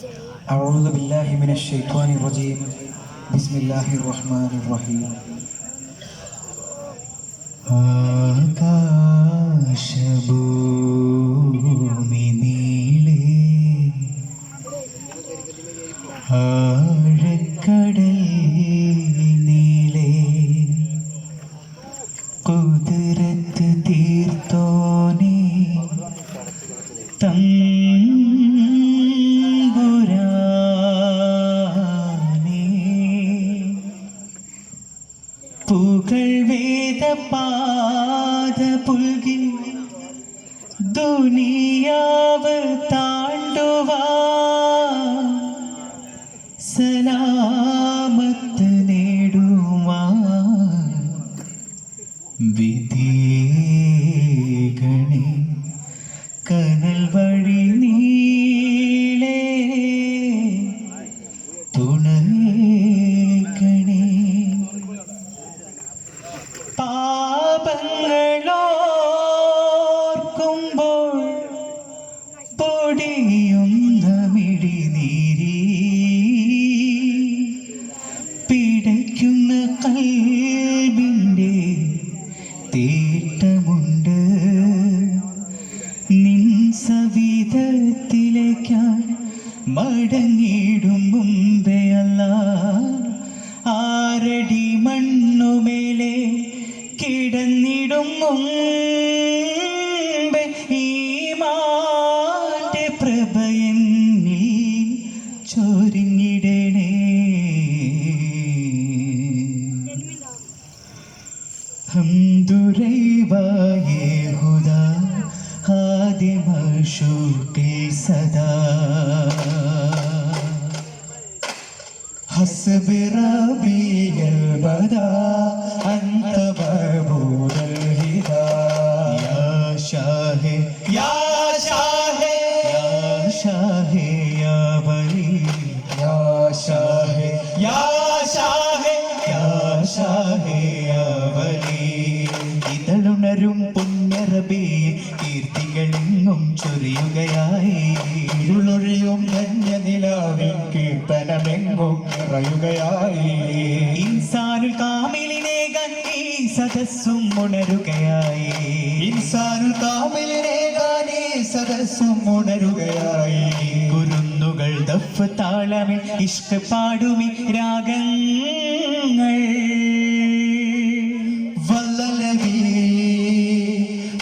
أعوذ بالله من الشيطان الرجيم بسم الله الرحمن الرحيم ആകാശഭൂമി നീളേ ആഴക്കടൽ വിധിയേകണേ കനൽ വഴി നീളേ തുണയേകണേ. പാപങ്ങളോർക്കുമ്പോൾ പൊടിയുന്ന മിഴിനീരി. പിടയ്ക്കുന്ന കൽവിന്റെ Yeah. സദസ്സും ഉണരുകയായി. ഇൻസാനു കാമിലിനെ ഗാനി സദസ്സും ഉണരുകയായി. കുരുന്നുകൾ ദഫ് താളമി ഇഷ്ട പാടുമി രാഗങ്ങൾ. വല്ലലവി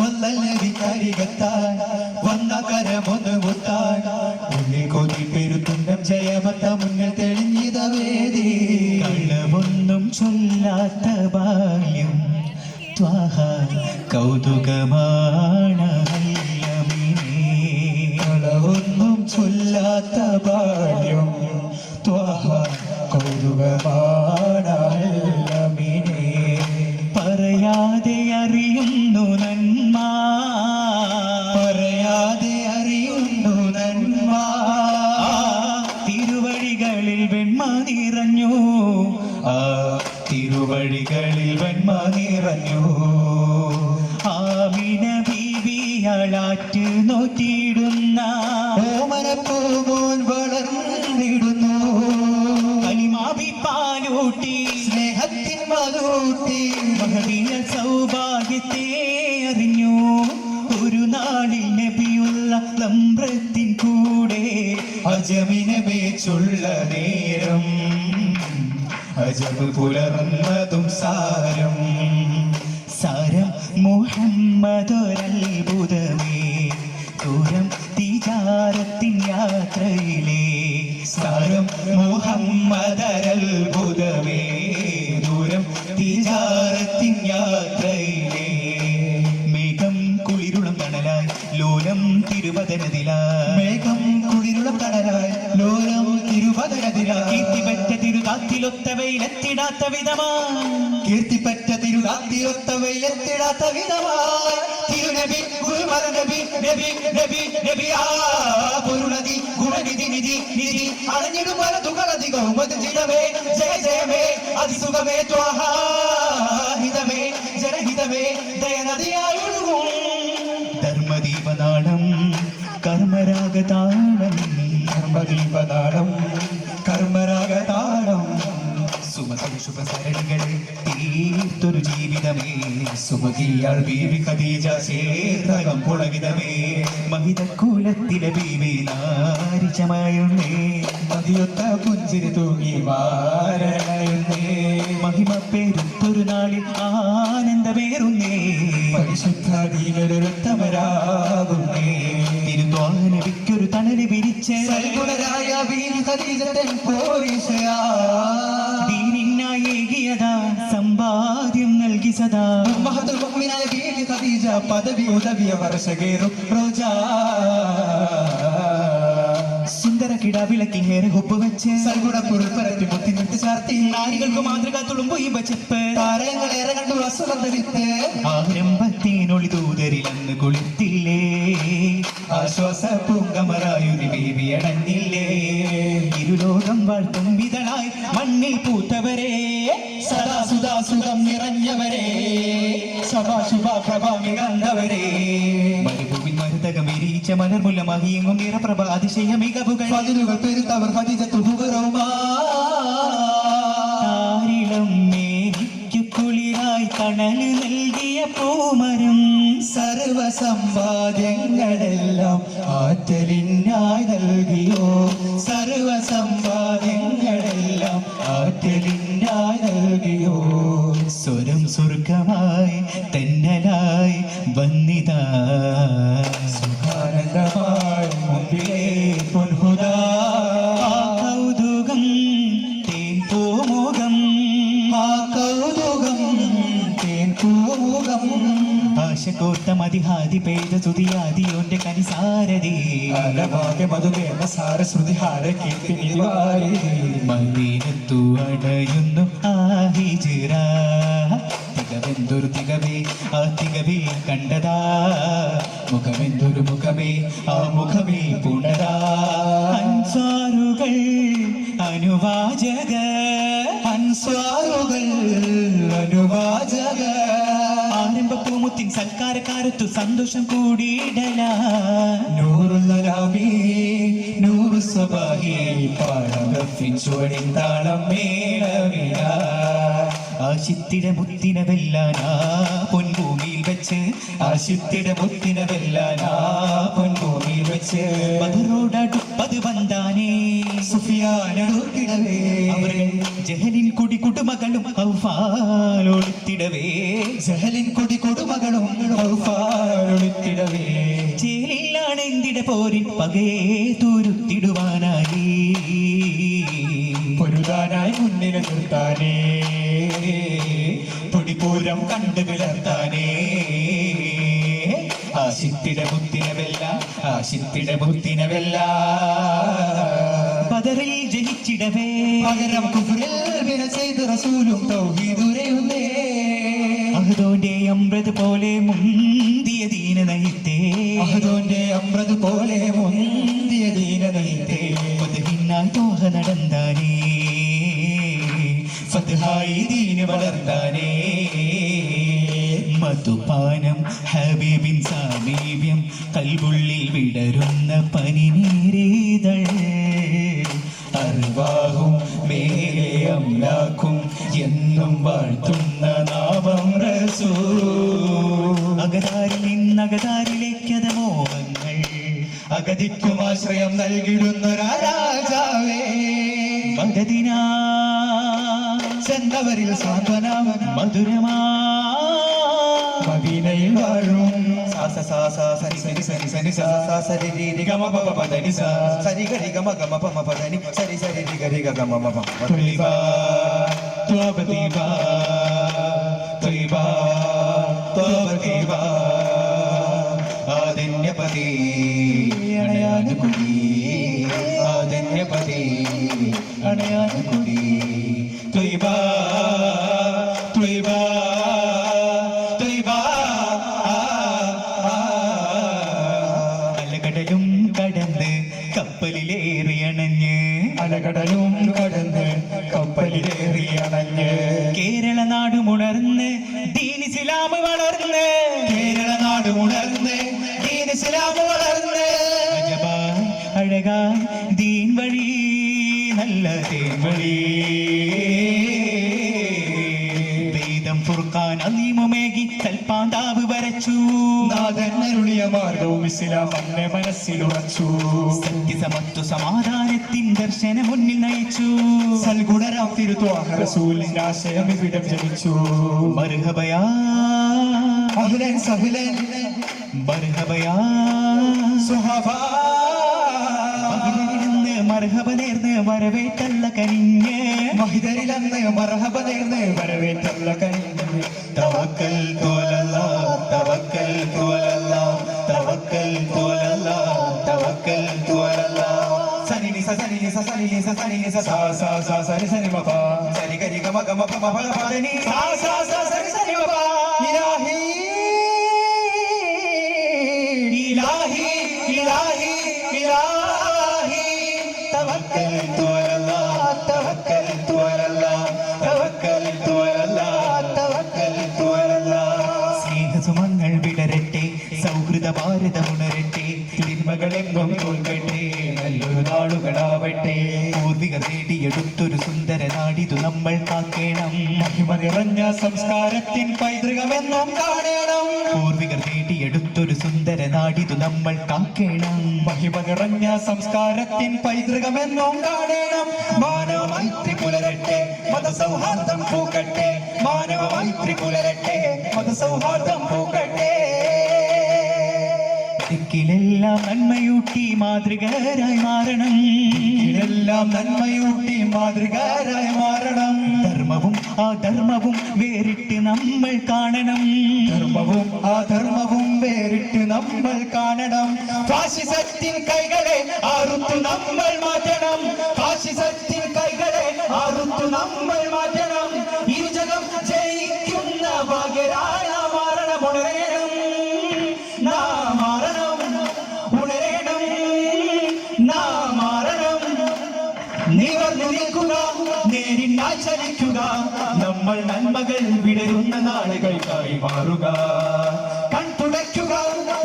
വല്ലലവി കരികത്താൻ വന്ന കരമൊന്ന് മുത്താൻ. ഉള്ളിൽ കൊതി പെരുത്തുണ്ടം ജയമത്ത മുന്നിൽ തെളിഞ്ഞിത വേദി. കള്ളമൊന്നും ചൊല്ലാത്ത ബാല്യം. ത്വാഹ കൗതുകമാണ് കളവൊന്നും ചൊല്ലാത്ത ബാല്യം ത്വാഹ കൗതുകമാണ് പറയാതെ അറിയുന്നു നന്മ. പറയാതെ അറിയുന്നു നന്മ. തിരുവഴികളിൽ വെണ്മ നിറഞ്ഞു. ആ തിരുവഴികളിൽ വെണ്മ നിറഞ്ഞു ആമിന ബീവിയാളാറ്റ് നോക്കിയിടുന്ന ഓമനപ്പൂമോൻ വളർന്നിടുന്നു. കലിമാവി പാലൂട്ടി സ്നേഹത്തിൻ മലൂട്ടി മഹവിയ സൗഭാഗ്യത്തെ അറിഞ്ഞു. ഒരു നാളിൽ നബിയുള്ള നമ്രത്തിൻ കൂടെ അജമിനെ വേച്ചുള്ള നേരം അജബ് പുലർന്നതും സാരം. സാരം മുഹമ്മദൊരത്ഭുതമേ. ദൂരം തിജാരത്തിൻ യാത്രയിലെ. സാരം മുഹമ്മദരത്ഭുതമേ. ദൂരം തിജാരത്തിൻ യാത്രയിലെ. മേഘം കുളിരുളം തണലായി ലോലം തിരുവദനതിലായി കീർത്തിപ്പറ്റ തിരുതാത്തിലൊത്ത വെയിലെത്തിടാത്ത വിധമാ. കീർത്തിപ്പറ്റ തിരുതാത്തിലൊത്ത വെയിലെത്തിടാത്ത വിധമായി തിരുനബി ഗുരുമര നബി നബി നബി ആ ജയ ജയമേ അതിസുഖമേ ത്വാഹിതമേ ജനഹിതമേ ദയനദിയായൊഴുകും. ധർമ്മദീപനാളം കർമ്മരാഗതാളം ധർമ്മദീപനാളം തീർത്തൊരു ജീവിതമേ. സുമതിയാൾ ബീവി ഖദീജ ചേർത്തകം പുളകിതമേ. മഹിതക്കൂലത്തിലെ ബീവി നാരിച്ചമായുന്നേ മതിയൊത്ത പുഞ്ചിരി തൂങ്ങി വാരണയുണ്ടേ മഹിമ പേരുത്തൊരു നാളിൽ ആനന്ദമേറുന്നേ. പരിശുദ്ധ ദീനൊരുത്തമരാകുന്നേ തിരുദ്വാനവിക്കൊരു തണൽ വിരിച്ച്. സൽഗുണരായ ബീവി പദവി ഉദവിയ വർഷകേറും റോജാ. സുന്ദര കിടാവിളക്കിൽ ഒപ്പ് വെച്ച്. സൽഗുണ പുൽപ്പരത്തി മുത്തി നിർത്തി ചാർത്തി. നാരികൾക്ക് മാതൃക തുളുമ്പോ ഈ ബച്ചപ്പ്. താരങ്ങളേറെ കണ്ടു അസുഗന്ധ വിത്ത് ആരംഭത്തേനൊളി തൂതരിൽ അന്ന് കുളിത്തില്ലേ? ആശ്വാസ പൂങ്കമറായൊരു ബേബി അടഞ്ഞില്ലേ? ഇരുലോകം വാഴ്ത്തും വിതളായി മണ്ണിൽ പൂത്തവരെ. സദാ സുധാ സുഖം നിറഞ്ഞവരെ. സഭാ ശുഭ പ്രഭ മികന്നവരെ മരുഭൂവിൽ മരുതകം വിരിച്ച മലർമുല്ല മഹിയെങ്ങും നിറപ്രഭ അതിശയ മികവുകൾ പതിലുകൾ പെരുത്തവർ ഹുബറൗമാ താരിളം മേനിക്കു കുളിരായി തണൽ നൽകിയ പൂമരം സർവ സമ്പാദ്യങ്ങളെല്ലാം ആറ്റലിനായി നൽകിയോ? സർവ സമ്പാദ്യങ്ങളെല്ലാം ആറ്റലിനായി നൽകിയോ? സ്വരം സ്വർഗമായി തെന്നലായി വന്നിതാ. ആനന്ദമായി മുമ്പിലേ പൊൻഹുദാ. ആ കൗതുകം തേൻ പൂമുഖം. ആ കൗതുകം തേൻ പൂമുഖം. ആശകോത്ത പേദ പെയ്ത സുതിയാദിയോന്റെ കനിസാരതി അലഭാഗ്യ മധുമേന സാരശ്രുതി ഹാര കീർത്തി മദീനത്തു അടയുന്നു ആ ഹിജിറ. തികവെന്തൊരു തികവേ ആ തികവേ കണ്ടതാ. മുഖമെന്തൊരു മുഖമേ ആ മുഖമേ പൂണ്ടതാ. അൻസാറുകൾ അനുവാചക. അൻസാറുകൾ അനുവാചക. ആരംഭപ്പൂമുത്തിൻ സൽക്കാരക്കാരത്തു സന്തോഷം കൂടിയിടല. നൂറുല്ലലാമി നൂറു സ്വഭാഹി പാടം. താളം മേളവില ആശിത്തിട മുത്തിന വെല്ലാനാ പൊൻഭൂമിയിൽ വെച്ച്. ആശിത്തിട മുത്തിന വെല്ലാനാ പൊൻഭൂമിയിൽ വെച്ച്. മധുരോടടുപ്പത് വന്താനേ സുഫിയാനടുക്കിടവേ അവർ ജഹലിൻ കുടി കുടുമകളും ഔഫാലൊളുത്തിടവേ ജഹലിൻ കുടി കുടുമകളും ഔഫാലൊളിത്തിടവേ ചേലിലാണ് എന്തിട പോരിൻ പകയെ തുരുത്തിടുവാനായി. പൊരുതാനായി മുന്നിൽ നിർത്താനേ പൊടിപൂരം കണ്ടു വിളർത്താനേ ആശിത്തിട ബുദ്ധിനവെല്ല ആശിത്തിട ബുദ്ധിനവെല്ല. പതറിൽ ജനിച്ചിടവേ. പകരം കുഫറിൽ വിന ചെയ്ത് റസൂലും തൗഹീദുരയുന്നേ അഹദോന്റെ അമൃത് പോലെ മുന്തിയ ദീന നയിത്തേ. അഹദോന്റെ അമ്പത് പോലെ മുന്തിയ ദീന നയിത്തേ. പൊതുവിന്നാൽ തോഹ നടந்தாനേ ഫത്ഹായി ദീന് വളർത്താനേ. മധുപാനം ഹബീബിൻ സാമീപ്യം കൽവുള്ളിൽ വിടരുന്ന പനിനീരേതൾ. അറിവാകും മേലെ അമ്ലാക്കും എന്നും വാഴ്ത്തുന്ന നാമം റസൂ അകതാരിൽ നിന്നകതാരിലേക്കത മോഹങ്ങൾ. അഗതിക്കും ആശ്രയം നൽകിടുന്നൊരാ രാജാവേ. ചെന്നവരിൽ സാന്ത്വനാമൻ മധുരമാ മദീനയിൽ വാഴും സാസ സാസ സരി സരി സരി സരി സാ സാ സരി രി രി ഗമ പ പ പ ധനി സാ സരി ആദന്യപതി ആദന്യപതി അണയാനുകുടി ത്വലിബാ അലകടലും കടന്ന് കപ്പലിലേറി അണഞ്ഞ് കേരള നാടുമുണർന്ന് ദീനിസിലാമ് വളർന്ന് നാഥൻ അരുളിയ മാർഗവും ഇസ്ലാം അന്നെ മനസ്സിലുറച്ചു സത്യസമത്വ സമാധാനത്തിൻ ദർശന മുന്നിൽ നയിച്ചു. സൽഗുണരാം ഇവിടെ റസൂലിന്റെ ആശയം ഇവിടം ജനിച്ചു. മർഹബയാ. അഹ്ലൻ സഹ്ലൻ. മർഹബയാ. സുഹബാ. മർഹബ നേർന്ന് വരവേറ്റല്ല കനിഞ്ഞ് മഹിതരിലന്ന് മർഹബ നേർന്ന് വരവേറ്റല്ല കനിഞ്ഞ് തവക്കൽ തോലല്ല. സനി നിസ സനി നിസ സനി നിസ സാ സാ സാ സനി സനി മപ സനി ഗരി ഗമ ഗമ പ മ പ പ നി സാ സാ സാ സനി സനി മപ ഇലാഹി ഇലാഹി ഇലാഹി ഇലാഹി തവക്കൽ തോലല്ല തവക്കൽ തോലല്ല തവക്കൽ തോലല്ല തവക്കൽ തോലല്ല സ്നേഹസുമങ്ങൾ വിടരട്ടെ സൗഹൃദ ഭാരതമുണരട്ടെ തിന്മകളെങ്ങും നേടിയെടുത്തൊരു സുന്ദര നാടിതു നമ്മൾ കാക്കേണം. മഹിമ നിറഞ്ഞ സംസ്കാരത്തിൻ പൈതൃകമെന്നും കാണണം. പൂർവികർ നേടിയെടുത്തൊരു സുന്ദര നാടിതു നമ്മൾ കാക്കേണം. മഹിമ നിറഞ്ഞ സംസ്കാരത്തിൻ പൈതൃകമെന്നും കാണണം. മാനവ മൈത്രി പുലരട്ടെ മതസൗഹാർദ്ദം പൂക്കട്ടെ. മാനവ മൈത്രി പുലരട്ടെ മതസൗഹാർദ്ദം പൂക്കട്ടെ. ദിക്കിലെല്ലാം നന്മയൂട്ടി മാതൃകരായി മാറണം. ഇതെല്ലാം നന്മയൂട്ടി മാതൃകാരായി മാറണം. ധർമ്മവും ആ ധർമ്മവും വേറിട്ട് നമ്മൾ കാണണം. ധർമ്മവും ആ ധർമ്മവും വേറിട്ട് നമ്മൾ കാണണം. ഫാസിസത്തിൻ കൈകളെ അറുത്തു നമ്മൾ മാറ്റണം. ഫാസിസത്തിൻ കൈകളെ അറുത്തു നമ്മൾ മാറ്റണം. ഇരുജകം നേരിനായി നമ്മൾ നന്മകൾ വിടരുന്ന നാളുകൾക്കായി മാറുക. കൺതുടയ്ക്കുക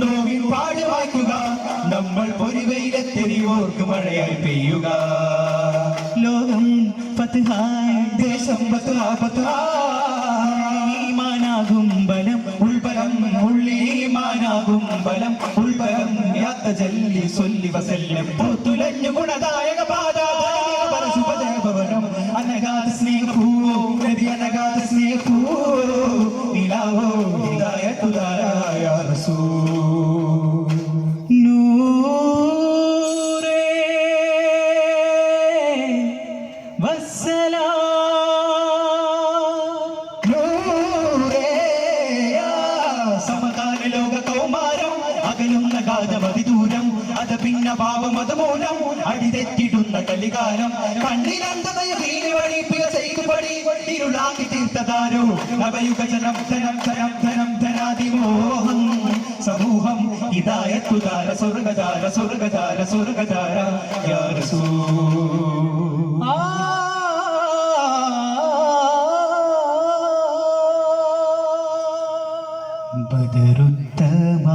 തുടയ്ക്കുക പാട് വായിക്കുക. നമ്മൾ പൊരുവയിലെ തെരുവോർക്ക് മഴയായി പെയ്യുക. ലോകം ദേശം ഈമാനാകും ബലം ഉൾബലം ഉള്ളീമാനാകും ബലം ഉൾബലം യാത്ത ജല്ലി സൊല്ലി വസല്ലം നബി അനഗാധ ഇരുളാക്കി തീർത്തതാരോ? നവയുഗ ജനം ധനം ധനം ധനം ധനാതിമോഹം സമൂഹം ഇതായത്തുതാര സ്വർഗതാര സ്വർഗതാര സ്വർഗതാര യാ റസൂൽ ബദറുത്തമ